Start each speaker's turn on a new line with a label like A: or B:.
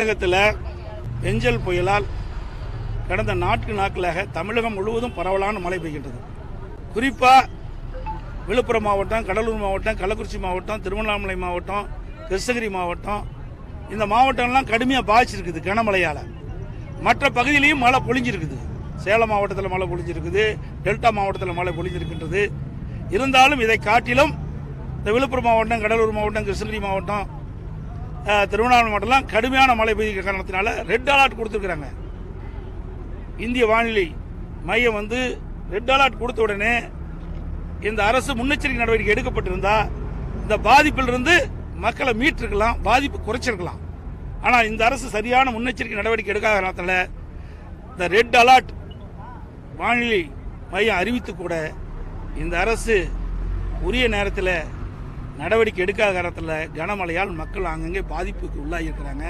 A: தமிழகத்தில் பெஞ்சல் புயலால் கடந்த நான்கு நாட்களாக தமிழகம் முழுவதும் பரவலான மழை பெய்கின்றது. குறிப்பாக விழுப்புரம் மாவட்டம் கடலூர் மாவட்டம் கள்ளக்குறிச்சி மாவட்டம் திருவண்ணாமலை மாவட்டம் கிருஷ்ணகிரி மாவட்டம் இந்த மாவட்டம்லாம் கடுமையாக பாதிச்சிருக்குது கனமழையால். மற்ற பகுதியிலையும் மழை பொழிஞ்சிருக்குது. சேலம் மாவட்டத்தில் மழை பொழிஞ்சிருக்குது டெல்டா மாவட்டத்தில் மழை பொழிஞ்சிருக்கின்றது. இருந்தாலும் இதை காட்டிலும் இந்த விழுப்புரம் மாவட்டம் கடலூர் மாவட்டம் கிருஷ்ணகிரி மாவட்டம் திருவண்ணாமலை மாவட்டம்லாம் கடுமையான மழை பெய்ய காரணத்தினால ரெட் அலர்ட் கொடுத்துருக்குறாங்க. இந்திய வானிலை மையம் வந்து ரெட் அலர்ட் கொடுத்த உடனே இந்த அரசு முன்னெச்சரிக்கை நடவடிக்கை எடுக்கப்பட்டிருந்தா இந்த பாதிப்பிலிருந்து மக்களை மீட்டிருக்கலாம் பாதிப்பு குறைச்சிருக்கலாம். ஆனால் இந்த அரசு சரியான முன்னெச்சரிக்கை நடவடிக்கை எடுக்காத காரணத்தில் இந்த ரெட் அலர்ட் வானிலை மையம் அறிவித்து கூட இந்த அரசு உரிய நேரத்தில் நடவடிக்கை எடுக்காத காரணத்தில் கனமழையால் மக்கள் அங்கங்கே பாதிப்புக்கு உள்ளாகியிருக்கிறாங்க.